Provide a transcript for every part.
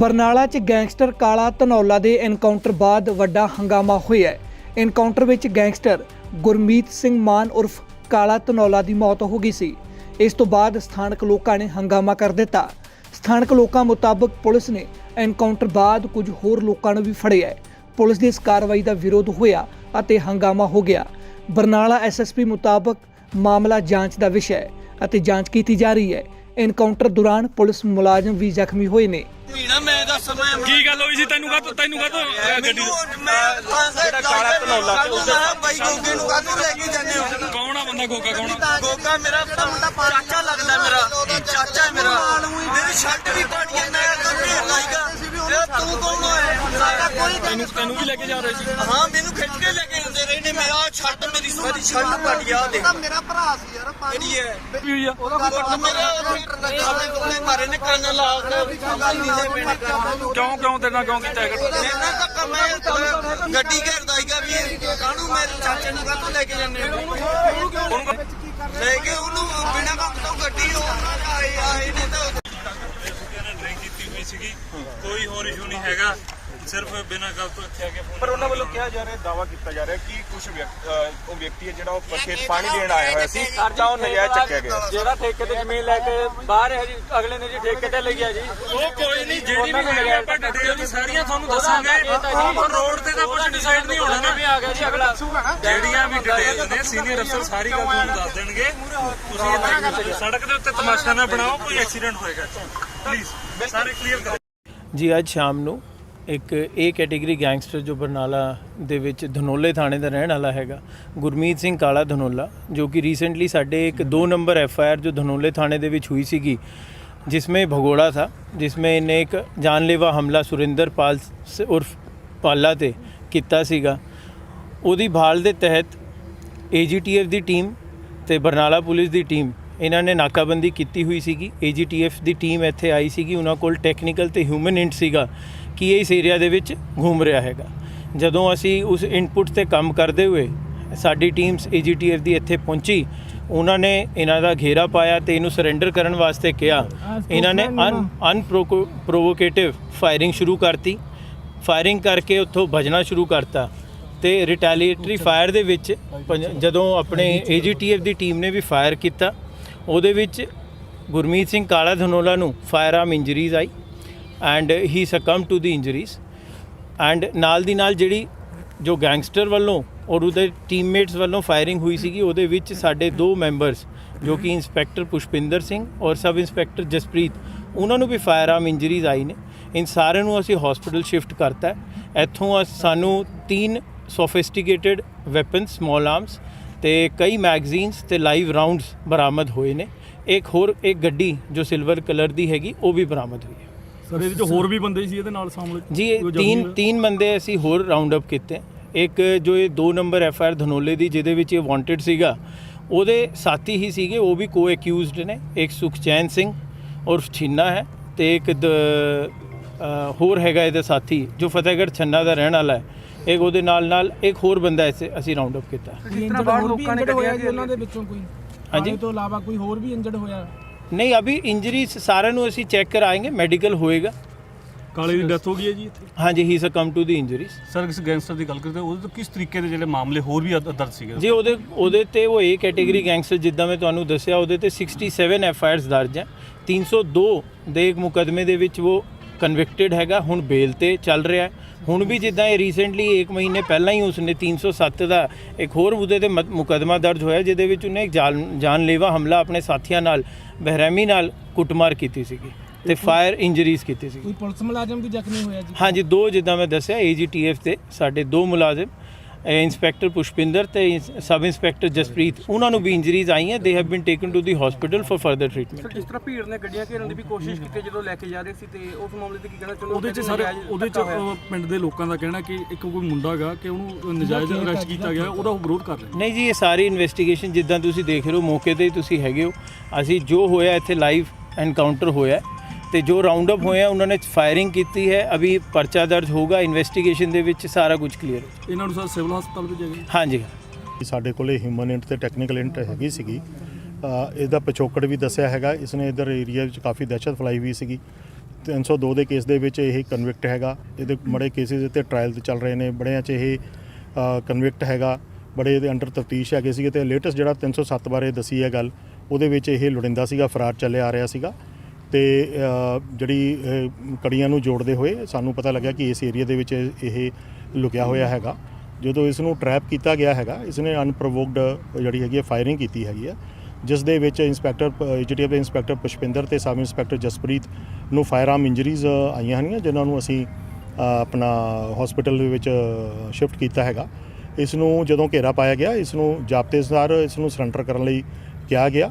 ਬਰਨਾਲਾ 'ਚ ਗੈਂਗਸਟਰ ਕਾਲਾ ਧਨੌਲਾ ਦੇ ਐਨਕਾਊਂਟਰ ਬਾਅਦ ਵੱਡਾ ਹੰਗਾਮਾ ਹੋਇਆ ਐਨਕਾਊਂਟਰ ਵਿੱਚ ਗੈਂਗਸਟਰ ਗੁਰਮੀਤ ਸਿੰਘ ਮਾਨ ਉਰਫ ਕਾਲਾ ਧਨੌਲਾ ਦੀ ਮੌਤ ਹੋ ਗਈ ਸੀ। ਇਸ ਤੋਂ ਬਾਅਦ ਸਥਾਨਕ ਲੋਕਾਂ ਨੇ ਹੰਗਾਮਾ ਕਰ ਦਿੱਤਾ। ਸਥਾਨਕ ਲੋਕਾਂ ਮੁਤਾਬਕ ਪੁਲਿਸ ਨੇ ਐਨਕਾਊਂਟਰ ਬਾਅਦ ਕੁਝ ਹੋਰ ਲੋਕਾਂ ਨੂੰ ਵੀ ਫੜਿਆ ਪੁਲਿਸ ਦੀ ਇਸ ਕਾਰਵਾਈ ਦਾ ਵਿਰੋਧ ਹੋਇਆ ਅਤੇ ਹੰਗਾਮਾ ਹੋ ਗਿਆ। ਬਰਨਾਲਾ ਐਸਐਸਪੀ ਮੁਤਾਬਕ ਮਾਮਲਾ ਜਾਂਚ ਦਾ ਵਿਸ਼ਾ ਹੈ ਅਤੇ ਜਾਂਚ ਕੀਤੀ ਜਾ ਰਹੀ ਹੈ। ਐਨਕਾਊਂਟਰ ਦੌਰਾਨ ਪੁਲਿਸ ਮੁਲਾਜ਼ਮ ਵੀ ਜ਼ਖਮੀ ਹੋਏ ਨੇ। ਮਹੀਨਾ ਮੈਂ ਦੱਸ ਮੈਂ ਕੀ ਗੱਲ ਹੋਈ ਸੀ? ਤੈਨੂੰ ਕਾ ਤੈਨੂੰ ਕਾ ਗੱਡੀ ਜਿਹੜਾ ਕਾਲਾ ਧਨੌਲਾ ਤੇ ਉਸ ਬਾਈ ਗੋਗੇ ਨੂੰ ਕਾਹਨੂੰ ਲੈ ਕੇ ਜਾਂਦੇ ਹੋ? ਕੌਣ ਆ ਬੰਦਾ ਗੋਗਾ ਕੌਣ ਆ? ਗੋਗਾ ਮੇਰਾ ਚਾਚਾ ਲੱਗਦਾ ਮੇਰਾ। ਚਾਚਾ ਹੈ ਮੇਰਾ ਮੇਰੀ ਸ਼ਰਟ ਵੀ ਪਾੜੀਆਂ ਮੈਂ ਕੰਨੇ ਲਾਈਗਾ ਤੂੰ ਕੌਣ ਹੈ ਸਾਡਾ ਕੋਈ ਤੈਨੂੰ ਤੈਨੂੰ ਵੀ ਲੈ ਕੇ ਜਾ ਰਹੇ ਸੀ। ਹਾਂ ਮੈਨੂੰ ਖਿੱਚ ਕੇ ਲੈ ਕੇ ਜਾਂਦੇ ਰਹੇ ਨੇ ਮੈਂ ਆ ਛੱਡ ਮੇਰੀ ਮੇਰੀ ਸ਼ਰਟ ਪਾੜੀ ਆ ਦੇਖ ਮੇਰਾ ਭਰਾ ਸੀ ਯਾਰ ਕਿਹੜੀ ਹੈ। ਵੀ ਹੋਈ ਆ ਉਹਦਾ ਮੇਰਾ ਆਪਣੇ ਕੋਲੇ ਮਾਰੇ ਨੇ ਕੰਨ ਲਾ ਕੇ ਕਿਉਂ ਕਿਉਂ ਤੇਰੇ ਨਾਲ ਕਿਉਂ ਕੀਤਾ ਹੈਗਾ? ਇਹਨਾਂ ਦਾ ਕੰਮ ਹੈ ਗੱਡੀ ਘੇਰਦਾ ਹੀਗਾ ਵੀ ਕਾਹਨੂੰ ਮੇਰੇ ਚਾਚੇ ਨੂੰ ਕਾਹਤੋਂ ਲੈ ਕੇ ਜਾਂਦੇ ਹੋ? ਉਹਨੂੰ ਲੈ ਕੇ ਉਹਨੂੰ ਬਿਨਾਂ ਕੰਮ ਤੋਂ ਗੱਡੀ ਉਹ ਆਏ ਆਏ ਨੇ ਤਾਂ ਡਰਿੰਕ ਕੀਤੀ ਹੋਈ ਸੀਗੀ ਕੋਈ ਹੋਰ ਇਸ਼ੂ ਨਹੀਂ ਹੈਗਾ। ਸਿਰਫ ਬਿਨਾਂ ਗੱਲ ਤੋਂ ਇੱਥੇ ਆ ਕੇ ਪਰ ਉਹਨਾਂ ਵੱਲੋਂ ਕਿਹਾ ਜਾ ਰਿਹਾ ਦਾਵਾ ਕੀਤਾ ਜਾ ਰਿਹਾ ਕਿ ਕੁਝ ਉਹ ਵਿਅਕਤੀ ਹੈ ਜਿਹੜਾ ਉਹ ਖੇਤ ਪਾਣੀ ਦੇਣ ਆਇਆ ਹੋਇਆ ਸੀ ਤਾਂ ਉਹ ਨਜਾਇਜ਼ ਚੱਕਿਆ ਗਿਆ। ਜਿਹੜਾ ਠੇਕੇ ਤੇ ਜ਼ਮੀਨ ਲੈ ਕੇ ਬਾਹਰ ਹੈ ਜੀ ਅਗਲੇ ਨੇ ਜੀ ਠੇਕੇ ਤੇ ਲਈ ਆ ਜੀ। ਉਹ ਕੋਈ ਨਹੀਂ ਜਿਹੜੀ ਵੀ ਹੈਗੀ ਆਪਾਂ ਡਿਟੇਲ ਸਾਰੀਆਂ ਤੁਹਾਨੂੰ ਦੱਸਾਂਗੇ। ਉਹ ਰੋਡ ਤੇ ਤਾਂ ਕੁਝ ਡਿਸਾਈਡ ਨਹੀਂ ਹੋਣਾ ਨਾ। ਵੀ ਆ ਗਿਆ ਜੀ ਅਗਲਾ ਜਿਹੜੀਆਂ ਵੀ ਡਿਟੇਲ ਨੇ ਸੀਨੀਅਰ ਅਫਸਰ ਸਾਰੀ ਗੱਲ ਤੁਹਾਨੂੰ ਦੱਸ ਦੇਣਗੇ। ਤੁਸੀਂ ਸੜਕ ਦੇ ਉੱਤੇ ਤਮਾਸ਼ਾ ਨਾ ਬਣਾਓ ਕੋਈ ਐਕਸੀਡੈਂਟ ਹੋਏਗਾ। ਪਲੀਜ਼ ਸਾਰੇ ਕਲੀਅਰ ਕਰੋ। ਜੀ ਅੱਜ ਸ਼ਾਮ ਨੂੰ ਇੱਕ ਏ ਕੈਟਾਗਰੀ ਗੈਂਗਸਟਰ ਜੋ ਬਰਨਾਲਾ ਦੇ ਵਿੱਚ ਧਨੋਲੇ ਥਾਣੇ ਦਾ ਰਹਿਣ ਵਾਲਾ ਹੈਗਾ, ਗੁਰਮੀਤ ਸਿੰਘ ਕਾਲਾ ਧਨੋਲਾ, ਜੋ ਕਿ ਰੀਸੈਂਟਲੀ ਸਾਡੇ ਇੱਕ ਦੋ ਨੰਬਰ ਐਫ ਆਈ ਆਰ ਜੋ ਧਨੋਲੇ ਥਾਣੇ ਦੇ ਵਿੱਚ ਹੋਈ ਸੀਗੀ जिसमें भगोड़ा ਥਾ ਜਿਸ इन्हें एक जानलेवा हमला सुरेंद्र पाल से उर्फ ਪਾਲਾ ਤੇ ਕੀਤਾ ਸੀਗਾ। ਉਹਦੀ ਭਾਲ ਦੇ ਤਹਿਤ ਏਜੀਟੀਐਫ ਦੀ ਟੀਮ ਤੇ ਬਰਨਾਲਾ ਪੁਲਿਸ ਦੀ ਟੀਮ ਇਹਨਾਂ ਨੇ ਨਾਕਾਬੰਦੀ ਕੀਤੀ ਹੋਈ ਸੀਗੀ। ਏਜੀਟੀਐਫ ਦੀ ਟੀਮ ਇੱਥੇ ਆਈ ਸੀਗੀ, ਉਹਨਾਂ ਕੋਲ ਟੈਕਨੀਕਲ ਤੇ ਹਿਊਮਨ ਇੰਟ ਸੀਗਾ। ਕਿ ਇਸ ਏਰੀਆ ਦੇ ਵਿੱਚ ਘੁੰਮ ਰਿਹਾ ਹੈਗਾ। ਜਦੋਂ ਅਸੀਂ ਉਸ ਇਨਪੁਟ ਤੇ ਕੰਮ ਕਰਦੇ ਹੋਏ ਸਾਡੀ ਟੀਮਸ ਏਜੀਟੀਐਫ ਦੀ ਇੱਥੇ ਪਹੁੰਚੀ ਉਹਨਾਂ ਨੇ ਇਹਨਾਂ ਦਾ ਘੇਰਾ ਪਾਇਆ ਤੇ ਇਹਨੂੰ ਸਰੈਂਡਰ ਕਰਨ ਵਾਸਤੇ ਕਿਹਾ। ਇਹਨਾਂ ਨੇ ਅਨ ਅਨਪ੍ਰੋਵੋਕੇਟਿਵ ਫਾਇਰਿੰਗ ਸ਼ੁਰੂ ਕਰਤੀ। ਫਾਇਰਿੰਗ ਕਰਕੇ ਉੱਥੋਂ ਭਜਣਾ ਸ਼ੁਰੂ ਕਰਤਾ ਤੇ ਰਿਟੈਲੀਏਟਰੀ ਫਾਇਰ ਦੇ ਵਿੱਚ ਜਦੋਂ ਆਪਣੇ ਏਜੀਟੀਐਫ ਦੀ ਟੀਮ ਨੇ ਵੀ ਫਾਇਰ ਕੀਤਾ ਉਹਦੇ ਵਿੱਚ ਗੁਰਮੀਤ ਸਿੰਘ ਕਾਲਾ ਧਨੋਲਾ ਨੂੰ fire arm injuries I. And he succumb to the injuries and ਨਾਲ ਦੀ ਨਾਲ ਜਿਹੜੀ ਜੋ ਗੈਂਗਸਟਰ ਵੱਲੋਂ ਔਰ ਉਹਦੇ ਟੀਮਮੇਟਸ ਵੱਲੋਂ ਫਾਇਰਿੰਗ ਹੋਈ ਸੀਗੀ, ਉਹਦੇ ਵਿੱਚ ਸਾਡੇ ਦੋ ਮੈਂਬਰਸ ਜੋ ਕਿ ਇੰਸਪੈਕਟਰ ਪੁਸ਼ਪਿੰਦਰ ਸਿੰਘ ਔਰ ਸਬ ਇੰਸਪੈਕਟਰ ਜਸਪ੍ਰੀਤ, ਉਹਨਾਂ ਨੂੰ ਵੀ ਫਾਇਰ ਆਰਮ ਇੰਜਰੀਜ਼ ਆਈ ਨੇ। ਇਨ ਸਾਰਿਆਂ ਨੂੰ ਅਸੀਂ ਹਸਪੀਟਲ ਸ਼ਿਫਟ ਕਰਤਾ ਇੱਥੋਂ ਅਸ- ਸਾਨੂੰ ਤਿੰਨ ਸੋਫਿਸਟੀਕੇਟਿਡ ਵੈਪਨ ਸਮਾਲ ਆਰਮਸ ਤੇ ਕਈ ਮੈਗਜ਼ੀਨਸ ਤੇ ਲਾਈਵ ਰਾਉਂਡਸ ਬਰਾਮਦ ਹੋਏ ਨੇ। ਇੱਕ ਹੋਰ, ਇੱਕ ਗੱਡੀ ਜੋ ਸਿਲਵਰ ਕਲਰ ਦੀ ਹੈਗੀ, ਉਹ ਵੀ ਬਰਾਮਦ ਹੋਈ ਹੈ। ਸਰ ਇਹਦੇ ਵਿੱਚ ਹੋਰ ਵੀ ਬੰਦੇ ਸੀ ਇਹਦੇ ਨਾਲ ਸ਼ਾਮਲ? ਜੀ ਤਿੰਨ ਤਿੰਨ ਬੰਦੇ ਅਸੀਂ ਹੋਰ ਰਾਉਂਡ ਅਪ ਕੀਤੇ। ਇੱਕ ਜੋ ਇਹ 2 ਨੰਬਰ ਐਫ ਆਰ ਧਨੋਲੇ ਦੀ ਜਿਹਦੇ ਵਿੱਚ ਇਹ ਵਾਂਟਡ ਸੀਗਾ ਉਹਦੇ ਸਾਥੀ ਹੀ ਸੀਗੇ ਉਹ ਵੀ ਕੋ ਅਕਿਊਜ਼ਡ ਨੇ। ਇੱਕ ਸੁਖਚੈਨ ਸਿੰਘ ਉਰਫ ਛਿੰਨਾ ਹੈ ਤੇ ਇੱਕ ਹੋਰ ਹੈਗਾ ਇਹਦਾ ਸਾਥੀ ਜੋ ਫਤਿਹਗੜ੍ਹ ਛੰਨਾ ਦਾ ਰਹਿਣ ਵਾਲਾ ਹੈ। ਇੱਕ ਉਹਦੇ ਨਾਲ ਨਾਲ ਇੱਕ ਹੋਰ ਬੰਦਾ ਐਸੇ ਅਸੀਂ ਰਾਉਂਡ ਅਪ ਕੀਤਾ। ਇੰਜਰਡ ਹੋਰ ਵੀ ਇੰਜਰਡ ਹੋਇਆ ਜੀ ਉਹਨਾਂ ਦੇ ਵਿੱਚੋਂ ਕੋਈ? ਹਾਂਜੀ। ਹਾਂਜੀ ਤੋਂ ਇਲਾਵਾ ਕੋਈ ਹੋਰ ਵੀ ਇੰਜਰਡ ਹੋਇਆ? ਨਹੀਂ ਅਭੀ ਇੰਜਰੀ ਸਾਰਿਆਂ ਨੂੰ ਅਸੀਂ ਚੈੱਕ ਕਰਾਏਂਗੇ ਮੈਡੀਕਲ ਹੋਏਗਾ। ਕਾਲੇ ਦੀ ਡੈਥ ਹੋ ਗਈ ਹੈ ਜੀ ਇੱਥੇ? ਹਾਂਜੀ he succumb to the injuries sir ਕਿਸ ਗੈਂਗਸਟਰ ਦੀ ਗੱਲ ਕਰਦੇ ਉਹਦੇ ਤੋਂ ਕਿਸ ਤਰੀਕੇ ਦੇ ਜਿਹੜੇ ਮਾਮਲੇ ਹੋਰ ਵੀ ਦਰਜ ਸੀਗੇ? ਜੀ ਉਹਦੇ ਉਹਦੇ ਤੇ ਉਹ ਏ ਕੈਟਾਗਰੀ ਗੈਂਗਸਟਰ ਜਿੱਦਾਂ ਮੈਂ ਤੁਹਾਨੂੰ ਦੱਸਿਆ ਉਹਦੇ ਤੇ 67 ਐਫ ਆਈ ਆਰਸ ਦਰਜ ਹੈ। 302 ਦੇ ਇੱਕ ਮੁਕਦਮੇ ਦੇ ਵਿੱਚ ਉਹ ਕਨਵਿਕਟਡ ਹੈਗਾ ਹੁਣ ਬੇਲ ਤੇ ਚੱਲ ਰਿਹਾ ਹੈ। ਹੁਣ ਵੀ ਜਿੱਦਾਂ ਇਹ ਰੀਸੈਂਟਲੀ 1 ਮਹੀਨੇ ਪਹਿਲਾਂ ਹੀ ਉਸਨੇ 307 ਦਾ ਇੱਕ ਹੋਰ ਉਹਦੇ ਤੇ ਮੁਕਦਮਾ ਦਰਜ ਹੋਇਆ ਜਿਹਦੇ ਵਿੱਚ ਉਹਨੇ ਇੱਕ ਜਾਨ- ਜਾਨਲੇਵਾ ਹਮਲਾ ਆਪਣੇ ਸਾਥੀਆਂ ਨਾਲ ਬਹਿਰਮੀ ਨਾਲ ਕੁੱਟਮਾਰ ਕੀਤੀ ਸੀਗੀ ਤੇ ਫਾਇਰ ਇੰਜਰੀਜ਼ ਕੀਤੀ ਸੀ ਕੋਈ ਪੁਲਿਸ ਮੁਲਾਜ਼ਮ ਵੀ ਜ਼ਖਮੀ ਹੋਇਆ ਜੀ? ਹਾਂਜੀ ਦੋ ਜਿੱਦਾਂ ਮੈਂ ਦੱਸਿਆ ਏਜੀਟੀਐਫ ਤੇ ਸਾਡੇ ਦੋ ਮੁਲਾਜ਼ਮ ਇੰਸਪੈਕਟਰ ਪੁਸ਼ਪਿੰਦਰ ਤੇ ਇੰਸ- ਸਬ ਇੰਸਪੈਕਟਰ ਜਸਪ੍ਰੀਤ ਉਹਨਾਂ ਨੂੰ ਵੀ ਇੰਜਰੀਜ਼ ਆਈਆਂ ਦੇ have been taken to the hospital for further treatment ਜਿਸ ਤਰ੍ਹਾਂ ਭੀੜ ਨੇ ਗੱਡੀਆਂ ਘੇਰਨ ਦੀ ਵੀ ਕੋਸ਼ਿਸ਼ ਕੀਤੀ ਜਦੋਂ ਲੈ ਕੇ ਜਾ ਰਹੇ ਸੀ ਤੇ ਉਸ ਮਾਮਲੇ ਤੇ ਕੀ ਕਹਿਣਾ ਚਾਹੁੰਦੇ ਉਹਦੇ 'ਚ ਸਰ ਉਹਦੇ 'ਚ ਪਿੰਡ ਦੇ ਲੋਕਾਂ ਦਾ ਕਹਿਣਾ ਕਿ ਇੱਕ ਕੋਈ ਮੁੰਡਾ ਹੈਗਾ ਕਿ ਉਹਨੂੰ ਨਜਾਇਜ਼ ਅਰੈਸਟ ਕੀਤਾ ਗਿਆ ਉਹਦਾ ਉਹ ਵਿਰੋਧ ਕਰ ਰਹੇ ਨਹੀਂ ਜੀ ਇਹ ਸਾਰੀ ਇਨਵੈਸਟੀਗੇਸ਼ਨ ਜਿੱਦਾਂ ਤੁਸੀਂ ਦੇਖ ਰਹੇ ਹੋ ਮੌਕੇ ਤੇ ਹੀ ਤੁਸੀਂ ਹੈਗੇ ਹੋ। ਅਸੀਂ ਜੋ ਹੋਇਆ ਇੱਥੇ ਲਾਈਵ ਐਨਕਾਊਂਟਰ ਹੋਇਆ ਹੈ, ਤੇ ਜੋ ਰਾਉਂਡ ਅਪ ਹੋਇਆ ਉਹਨਾਂ ਨੇ ਫਾਇਰਿੰਗ ਕੀਤੀ ਹੈ। ਅਭੀ ਪਰਚਾ ਦਰਜ ਹੋਗਾ ਇਨਵੈਸਟੀਗੇਸ਼ਨ ਦੇ ਵਿੱਚ ਸਾਰਾ ਕੁਝ ਕਲੀਅਰ ਹੋ ਇਹਨਾਂ ਨੂੰ ਸਰ ਸਿਵਲ ਹਸਪਤਾਲ ਭੇਜਿਆ ਹਾਂਜੀ। ਸਾਡੇ ਕੋਲੇ ਹਿਊਮਨ ਇੰਟ ਤੇ ਟੈਕਨੀਕਲ ਇੰਟ ਹੈਗੀ ਸੀਗੀ। ਇਹਦਾ ਪਿਛੋਕੜ ਵੀ ਦੱਸਿਆ ਹੈਗਾ। ਇਸਨੇ ਇਧਰ ਏਰੀਆ ਵਿੱਚ ਕਾਫੀ ਦਹਿਸ਼ਤ ਫੈਲਾਈ ਹੋਈ ਸੀਗੀ। 302 ਦੇ ਕੇਸ ਦੇ ਵਿੱਚ ਇਹ ਕਨਵਿਕਟ ਹੈਗਾ। ਇਹਦੇ ਬੜੇ ਕੇਸਿਸ ਤੇ ਟ੍ਰਾਇਲ ਚੱਲ ਰਹੇ ਨੇ। ਬੜਿਆਂ 'ਚ ਇਹ ਕਨਵਿਕਟ ਹੈਗਾ। ਬੜੇ ਇਹਦੇ ਅੰਡਰ ਤਫਤੀਸ਼ ਹੈਗੇ ਸੀਗੇ। ਤੇ ਲੇਟੈਸਟ ਜਿਹੜਾ 307 ਬਾਰੇ ਦੱਸੀ ਹੈ ਗੱਲ ਉਹਦੇ ਵਿੱਚ ਇਹ ਲੁੜਿੰਦਾ ਸੀਗਾ ਫਰਾਰ ਚੱਲਿਆ ਆ ਰਿਹਾ ਸੀਗਾ। ਤੇ ਜਿਹੜੀ ਕੜੀਆਂ ਨੂੰ ਜੋੜਦੇ ਹੋਏ ਸਾਨੂੰ ਪਤਾ ਲੱਗਿਆ ਕਿ ਇਸ ਏਰੀਆ ਦੇ ਵਿੱਚ ਇਹ ਲੁਕਿਆ ਹੋਇਆ ਹੈਗਾ। ਜਦੋਂ ਇਸ ਨੂੰ ਟਰੈਪ ਕੀਤਾ ਗਿਆ ਹੈਗਾ, ਇਸ ਨੇ ਅਨਪ੍ਰੋਵੋਕਡ ਜਿਹੜੀ ਹੈਗੀ ਹੈ ਫਾਇਰਿੰਗ ਕੀਤੀ ਹੈਗੀ ਹੈ। ਜਿਸ ਦੇ ਵਿੱਚ ਇੰਸਪੈਕਟਰ ਜੀਟੀਏ ਦੇ ਇੰਸਪੈਕਟਰ ਪੁਸ਼ਪਿੰਦਰ ਤੇ ਸਬ ਇੰਸਪੈਕਟਰ ਜਸਪ੍ਰੀਤ ਨੂੰ ਫਾਇਰ ਆਰਮ ਇੰਜਰੀਜ਼ ਆਈਆਂ ਹਨੀਆਂ, ਜਿਨ੍ਹਾਂ ਨੂੰ ਅਸੀਂ ਆਪਣਾ ਹਸਪੀਟਲ ਦੇ ਵਿੱਚ ਸ਼ਿਫਟ ਕੀਤਾ ਹੈਗਾ। ਇਸ ਨੂੰ ਜਦੋਂ ਘੇਰਾ ਪਾਇਆ ਗਿਆ, ਇਸ ਨੂੰ ਜਾਬਤੇ ਅਨੁਸਾਰ ਇਸ ਨੂੰ ਸਰੈਂਡਰ ਕਰਨ ਲਈ ਕਿਹਾ ਗਿਆ।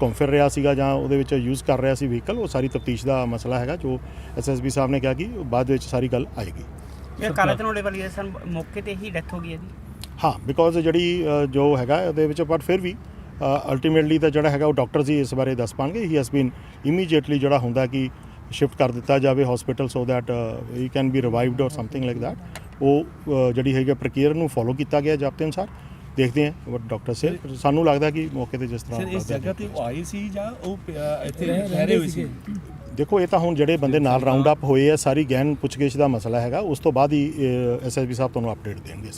ਘੁੰਮ ਫਿਰ ਰਿਹਾ ਸੀਗਾ ਜਾਂ ਉਹਦੇ ਵਿੱਚ ਯੂਜ਼ ਕਰ ਰਿਹਾ ਸੀ ਵਹੀਕਲ ਉਹ ਸਾਰੀ ਤਫਤੀਸ਼ ਦਾ ਮਸਲਾ ਹੈਗਾ ਜੋ ਐਸਐਸਬੀ ਸਾਹਿਬ ਨੇ ਕਿਹਾ ਕਿ ਬਾਅਦ ਵਿੱਚ ਸਾਰੀ ਗੱਲ ਆਏਗੀ। ਇਹ ਕਾਲਾ ਧਨੋਲੇ ਵਾਲੀ ਸਨ ਮੌਕੇ ਤੇ ਹੀ ਡੈਥ ਹੋ ਗਈ ਇਹਦੀ? ਹਾਂ ਬਿਕੋਜ਼ ਜਿਹੜੀ ਜੋ ਹੈਗਾ ਉਹਦੇ ਵਿੱਚ ਬਟ ਫਿਰ ਵੀ ਅਲਟੀਮੇਟਲੀ ਤਾਂ ਜਿਹੜਾ ਹੈਗਾ ਉਹ ਡਾਕਟਰਸ ਹੀ ਇਸ ਬਾਰੇ ਦੱਸ ਪਾਣਗੇ। ਹੀ ਹੈਜ਼ ਬੀਨ ਇਮੀਡੀਏਟਲੀ ਜਿਹੜਾ ਹੁੰਦਾ ਕਿ ਸ਼ਿਫਟ ਕਰ ਦਿੱਤਾ ਜਾਵੇ hospital so that he can be revived or something like that ਉਹ ਜਿਹੜੀ ਹੈਗੀ ਪ੍ਰਕਿਰਿਆ ਨੂੰ ਫੋਲੋ ਕੀਤਾ ਗਿਆ ਜਾਬਤੇ ਅਨੁਸਾਰ। ਦੇਖਦੇ ਹਾਂ ਡਾਕਟਰ ਸੇ ਸਾਨੂੰ ਲੱਗਦਾ ਕਿ ਮੌਕੇ ਤੇ ਜਿਸ ਤਰ੍ਹਾਂ ਇਸ ਜਗ੍ਹਾ ਤੇ ਉਹ ਆਏ ਸੀ ਜਾਂ ਉਹ ਇੱਥੇ ਠਹਿਰੇ ਹੋਏ ਸੀ? ਦੇਖੋ ਇਹ ਤਾਂ ਹੁਣ ਜਿਹੜੇ ਬੰਦੇ ਨਾਲ ਰਾਉਂਡ ਅਪ ਹੋਏ ਆ ਸਾਰੀ ਗਹਿਨ ਪੁੱਛਗਿੱਛ ਦਾ ਮਸਲਾ ਹੈਗਾ ਉਸ ਤੋਂ ਬਾਅਦ ਹੀ ਐਸਐਸਬੀ ਸਾਹਿਬ ਤੁਹਾਨੂੰ ਅਪਡੇਟ ਦੇਣਗੇ